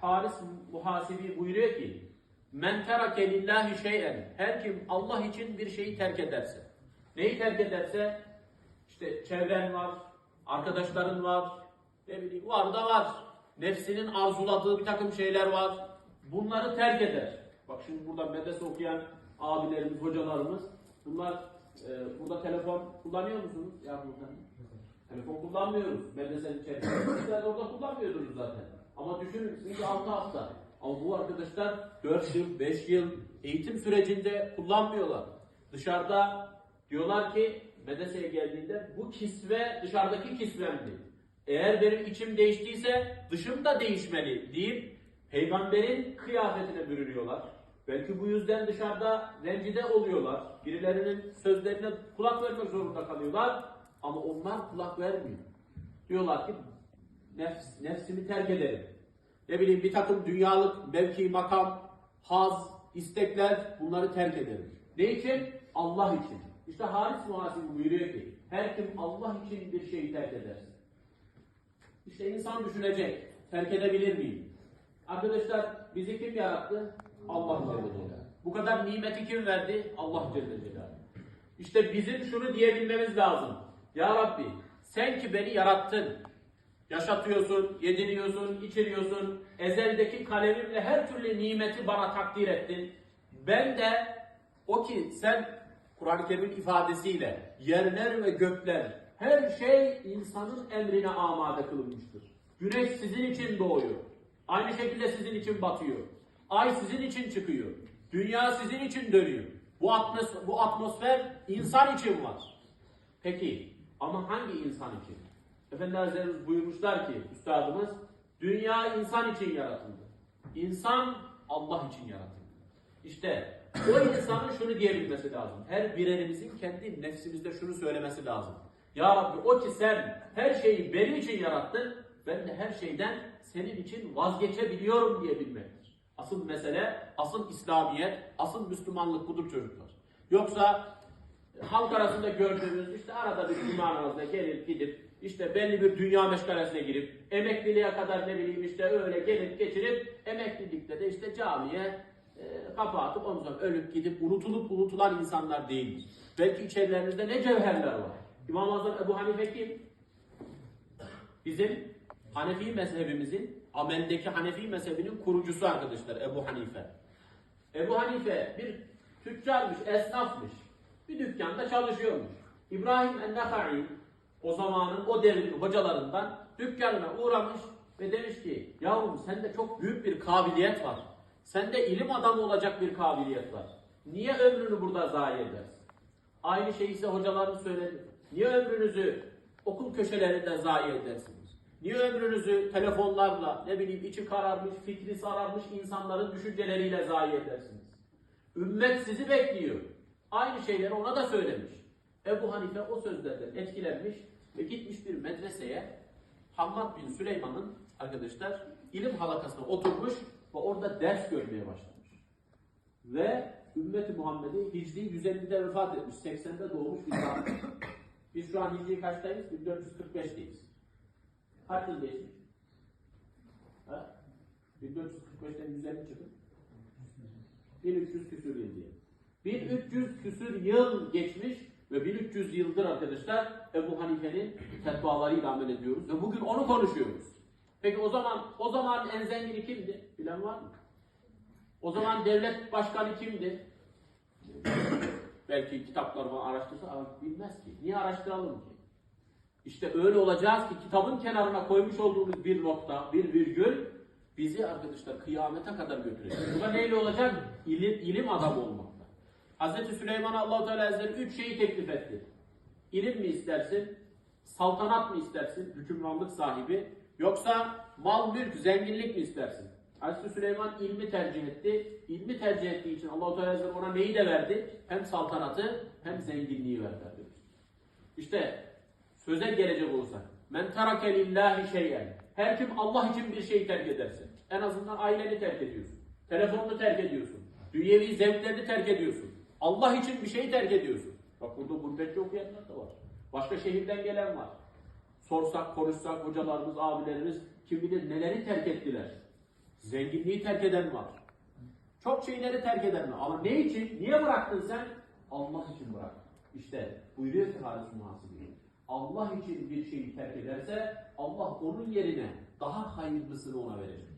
Haris Muhasibi buyuruyor ki Men terake lillahi şey'en Her kim Allah için bir şeyi terk ederse Neyi terk ederse işte çevren var, arkadaşların var, ne bileyim var da var. Nefsinin arzuladığı bir takım şeyler var. Bunları terk eder. Bak şimdi burada medrese okuyan abilerimiz, hocalarımız bunlar e, burada telefon kullanıyor musunuz? Ya burada. Telefon kullanmıyoruz medresenin içerisinde. Orada kullanmıyordunuz zaten. Düşünün sizinki 6 hafta. Ama bu arkadaşlar 4 yıl, 5 yıl eğitim sürecinde kullanmıyorlar. Dışarıda diyorlar ki medreseye geldiğinde bu kisve dışarıdaki kisvemdi. Eğer benim içim değiştiyse dışım da değişmeli deyip peygamberin kıyafetine bürünüyorlar. Belki bu yüzden dışarıda rencide oluyorlar. Birilerinin sözlerine kulak vermek zorunda kalıyorlar. Ama onlar kulak vermiyor. Diyorlar ki nefs, nefsimi terk ederim. Ne bileyim bir takım dünyalık mevki, makam, haz, istekler bunları terk ederim. Ne için? Allah için. İşte Haris Muhasibi buyuruyor ki her kim Allah için bir şeyi terk ederse. İşte insan düşünecek. Terk edebilir miyim? Arkadaşlar bizi kim yarattı? Allah Celle Celaluhu. Bu kadar nimeti kim verdi? Allah Celle Celaluhu. İşte bizim şunu diyebilmemiz lazım. Ya Rabbi sen ki beni yarattın. Yaşatıyorsun, yediriyorsun, içiriyorsun. Ezeldeki kalemimle her türlü nimeti bana takdir ettin. Ben de o ki sen Kur'an-ı Kerim'in ifadesiyle yerler ve gökler her şey insanın emrine amade kılınmıştır. Güneş sizin için doğuyor. Aynı şekilde sizin için batıyor. Ay sizin için çıkıyor. Dünya sizin için dönüyor. Bu atmosfer, bu atmosfer insan için var. Peki ama hangi insan için? Efendi Hazretlerimiz buyurmuşlar ki üstadımız dünya insan için yaratıldı. İnsan Allah için yaratıldı. İşte o insanın şunu diyebilmesi lazım. Her birerimizin kendi nefsimizde şunu söylemesi lazım. Ya Rabbi o ki sen her şeyi benim için yarattın. Ben de her şeyden senin için vazgeçebiliyorum diyebilmektir. Asıl mesele, asıl İslamiyet, asıl Müslümanlık budur çocuklar. Yoksa halk arasında gördüğümüz işte arada bir cuma namazına gelip gidip işte belli bir dünya meşgalesine girip emekliliğe kadar ne bileyim işte öyle gelip geçirip emeklilikte de işte camiye e, kapı atıp ondan sonra ölüp gidip unutulup unutulan insanlar değildir. Belki içerilerinizde ne cevherler var. İmam Azam Ebu Hanife kim? Bizim Hanefi mezhebimizin ameldeki Hanefi mezhebinin kurucusu arkadaşlar Ebu Hanife. Ebu Hanife bir tüccarmış, esnafmış. Bir dükkanda çalışıyormuş. İbrahim en-Nehai o zamanın o devrin hocalarından dükkanına uğramış ve demiş ki yavrum sende çok büyük bir kabiliyet var. Sende ilim adamı olacak bir kabiliyet var. Niye ömrünü burada zayi edersin? Aynı şeyi ise hocalarımız söyledi. Niye ömrünüzü okul köşelerinde zayi edersiniz? Niye ömrünüzü telefonlarla, ne bileyim içi kararmış, fikri sararmış insanların düşünceleriyle zayi edersiniz? Ümmet sizi bekliyor. Aynı şeyleri ona da söylemiş. Ebu Hanife o sözlerden etkilenmiş ve gitmiş bir medreseye Hammad bin Süleyman'ın arkadaşlar ilim halakasına oturmuş ve orada ders görmeye başlamış. Ve ümmeti Muhammed'i Hicri 150'de vefat etmiş, 80'de doğmuş bir zat. Biz şu an Hicri kaçtayız? 1445'teyiz. Kaç yıl geçmiş? Ha? 1445'ten 150 çıkın. 1300 küsür yıl diye. 1300 küsür yıl geçmiş ve 1300 yıldır arkadaşlar Ebu Hanife'nin fetvalarıyla amel ediyoruz ve bugün onu konuşuyoruz. Peki o zaman o zaman en zengini kimdi? Bilen var mı? O zaman devlet başkanı kimdi? Belki kitaplarımı araştırsa ama bilmez ki. Niye araştıralım ki? İşte öyle olacağız ki kitabın kenarına koymuş olduğumuz bir nokta, bir virgül bizi arkadaşlar kıyamete kadar götürecek. Bu da neyle olacak? İlim, ilim adamı olmakla. Hz. Süleyman'a allah Teala Hazretleri üç şeyi teklif etti. İlim mi istersin? Saltanat mı istersin? Hükümranlık sahibi. Yoksa mal, mülk, zenginlik mi istersin? Hz. Süleyman ilmi tercih etti. İlmi tercih ettiği için allah Teala Hazretleri ona neyi de verdi? Hem saltanatı hem zenginliği verdi. İşte söze gelecek olursak. Men terake lillahi şeyen. Her kim Allah için bir şey terk ederse. En azından aileni terk ediyorsun. Telefonunu terk ediyorsun. Dünyevi zevklerini terk ediyorsun. Allah için bir şey terk ediyorsun. Bak burada gurbetçi okuyanlar da var. Başka şehirden gelen var. Sorsak, konuşsak hocalarımız, abilerimiz kim bilir neleri terk ettiler. Zenginliği terk eden var. Çok şeyleri terk eden var. Ama ne için? Niye bıraktın sen? Allah için bırak. İşte buyuruyor ki Haris Muhasibi. Allah için bir şeyi terk ederse Allah onun yerine daha hayırlısını ona verecek.